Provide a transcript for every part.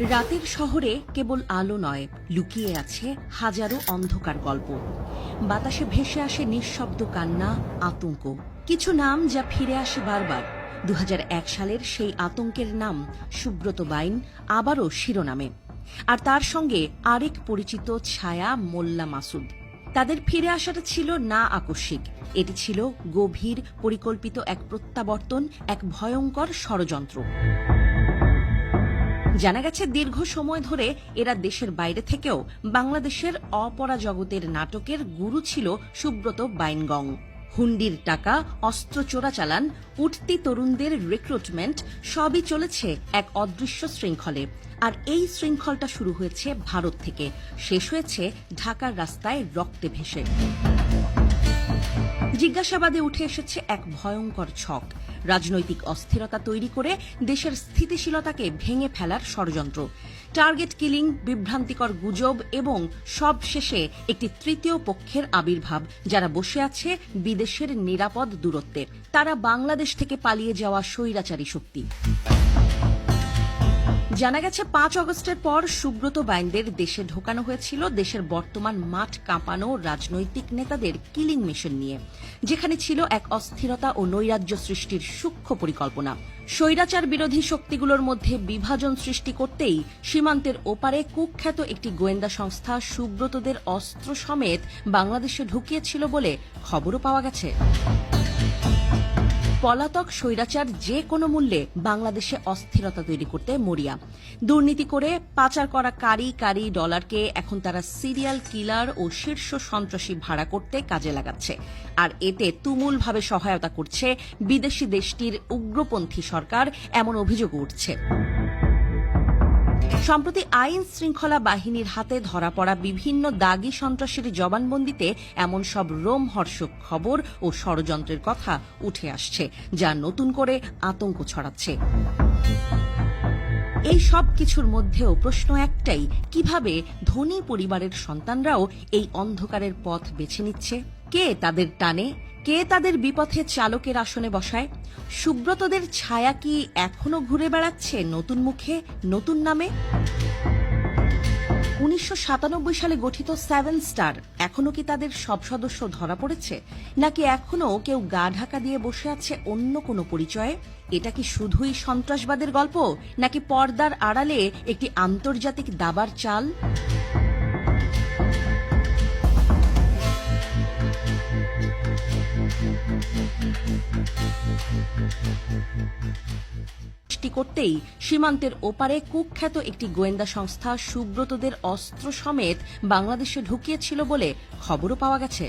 রাতের শহরে কেবল আলো নয়, লুকিয়ে আছে হাজারো অন্ধকার গল্প। বাতাসে ভেসে আসে নিঃশব্দ কান্না, আতঙ্ক। কিছু নাম যা ফিরে আসে বারবার। দু হাজার এক সালের সেই আতঙ্কের নাম সুব্রত বাইন আবারও শিরোনামে। আর তার সঙ্গে আরেক পরিচিত ছায়া মোল্লা মাসুদ। তাদের ফিরে আসাটা ছিল না আকস্মিক। এটি ছিল গভীর, পরিকল্পিত এক প্রত্যাবর্তন, এক ভয়ঙ্কর ষড়যন্ত্র। জানা গেছে, দীর্ঘ সময় ধরে এরা দেশের বাইরে থেকেও বাংলাদেশের অপরা জগতের নাটকের গুরু ছিল সুব্রত বাইনগং। হুন্ডির টাকা, অস্ত্র চোরাচালান উঠতি তরুণদের রিক্রুটমেন্ট সবই চলেছে এক অদৃশ্য শৃঙ্খলে। আর এই শৃঙ্খলটা শুরু হয়েছে ভারত থেকে। শেষ হয়েছে ঢাকার রাস্তায় রক্তে ভেসে। জিজ্ঞাসাবাদে উঠে এসেছে এক ভয়ঙ্কর ছক। রাজনৈতিক অস্থিরতা তৈরি করে দেশের স্থিতিশীলতাকে ভেঙে ফেলার ষড়যন্ত্র। টার্গেট কিলিং, বিভ্রান্তিকর গুজব এবং সব শেষে একটি তৃতীয় পক্ষের আবির্ভাব, যারা বসে আছে বিদেশের নিরাপদ দূরত্বে। তারা বাংলাদেশ থেকে পালিয়ে যাওয়া স্বৈরাচারী শক্তি। জানা গেছে, পাঁচ অগস্টের পর সুব্রত বাইনদের দেশে ঢোকানো হয়েছিল দেশের বর্তমান মাঠ কাঁপানো রাজনৈতিক নেতাদের কিলিং মিশন নিয়ে, যেখানে ছিল এক অস্থিরতা ও নৈরাজ্য সৃষ্টির সূক্ষ্ম পরিকল্পনা। স্বৈরাচার বিরোধী শক্তিগুলোর মধ্যে বিভাজন সৃষ্টি করতেই সীমান্তের ওপারে কুখ্যাত একটি গোয়েন্দা সংস্থা সুব্রতদের অস্ত্র সমেত বাংলাদেশে ঢুকিয়েছিল বলে খবরও পাওয়া গেছে। পলাতক স্বৈরাচার যে কোনো মূল্যে বাংলাদেশে অস্থিরতা তৈরি করতে মরিয়া। দুর্নীতি করে পাচার করা কারি কারি ডলারকে এখন তারা সিরিয়াল কিলার ও শীর্ষ সন্ত্রাসী ভাড়া করতে কাজে লাগাচ্ছে। আর এতে তুমুলভাবে সহায়তা করছে বিদেশি দেশটির উগ্রপন্থী সরকার, এমন অভিযোগ উঠছে। সম্প্রতি আইন শৃঙ্খলা বাহিনীর হাতে ধরা পড়া বিভিন্ন দাগি সন্ত্রাসীর জবানবন্দিতে এমন সব রোমহর্ষক খবর ও ষড়যন্ত্রের কথা উঠে আসছে, যা নতুন করে আতঙ্ক ছড়াচ্ছে। এই সব কিছুর মধ্যেও প্রশ্ন একটাই, কীভাবে ধনী পরিবারের সন্তানরাও এই অন্ধকারের পথ বেছে নিচ্ছে? কে তাদের টানে? কে তাদের বিপথে চালকের আসনে বসায়? সুব্রতদের ছায়া কি এখনও ঘুরে বেড়াচ্ছে নতুন মুখে, নতুন নামে? উনিশশো সাতানব্বই সালে গঠিত সেভেন স্টার এখনও কি তাদের সব সদস্য ধরা পড়েছে? নাকি এখনও কেউ গা ঢাকা দিয়ে বসে আছে অন্য কোনো পরিচয়ে? এটা কি শুধুই সন্ত্রাসবাদের গল্প? নাকি পর্দার আড়ালে একটি আন্তর্জাতিক দাবার চাল? সৃষ্টি করতেই সীমান্তের ওপারে কুখ্যাত একটি গোয়েন্দা সংস্থা সুব্রতদের অস্ত্র সমেত বাংলাদেশে ঢুকিয়েছিল বলে খবরও পাওয়া গেছে।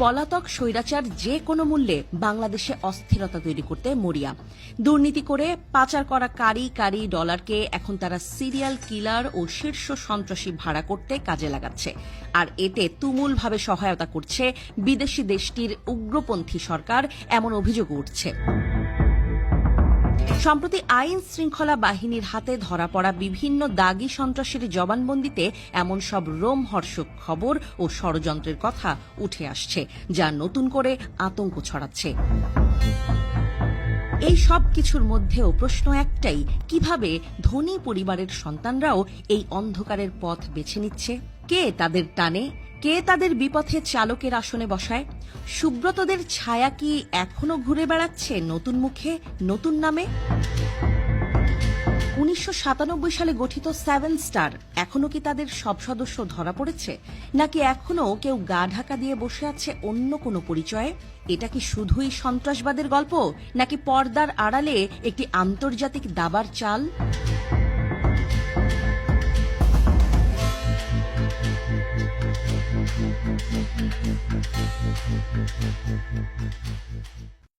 পলাতক স্বৈরাচার যে কোনো মূল্যে বাংলাদেশে অস্থিরতা তৈরি করতে মরিয়া। দুর্নীতি করে পাচার করা কারি কারি ডলারকে এখন তারা সিরিয়াল কিলার ও শীর্ষ সন্ত্রাসী ভাড়া করতে কাজে লাগাচ্ছে। আর এতে তুমুলভাবে সহায়তা করছে বিদেশি দেশটির উগ্রপন্থী সরকার, এমন অভিযোগ উঠছে। সম্প্রতি আইন শৃঙ্খলা বাহিনীর হাতে ধরা পড়া বিভিন্ন দাগি সন্ত্রাসীর জবানবন্দিতে এমন সব রোমহর্ষক খবর ও ষড়যন্ত্রের কথা উঠে আসছে, যা নতুন করে আতঙ্ক ছড়াচ্ছে। এই সব কিছুর মধ্যেও প্রশ্ন একটাই, কীভাবে ধনী পরিবারের সন্তানরাও এই অন্ধকারের পথ বেছে নিচ্ছে? কে তাদের টানে? কে তাদের বিপথে চালকের আসনে বসায়? সুব্রতদের ছায়া কি এখনও ঘুরে বেড়াচ্ছে নতুন মুখে, নতুন নামে? উনিশশো সাতানব্বই সালে গঠিত সেভেন স্টার, এখনও কি তাদের সব সদস্য ধরা পড়েছে? নাকি এখনও কেউ গা ঢাকা দিয়ে বসে আছে অন্য কোনো পরিচয়ে? এটা কি শুধুই সন্ত্রাসবাদের গল্প, নাকি পর্দার আড়ালে একটি আন্তর্জাতিক দাবার চাল?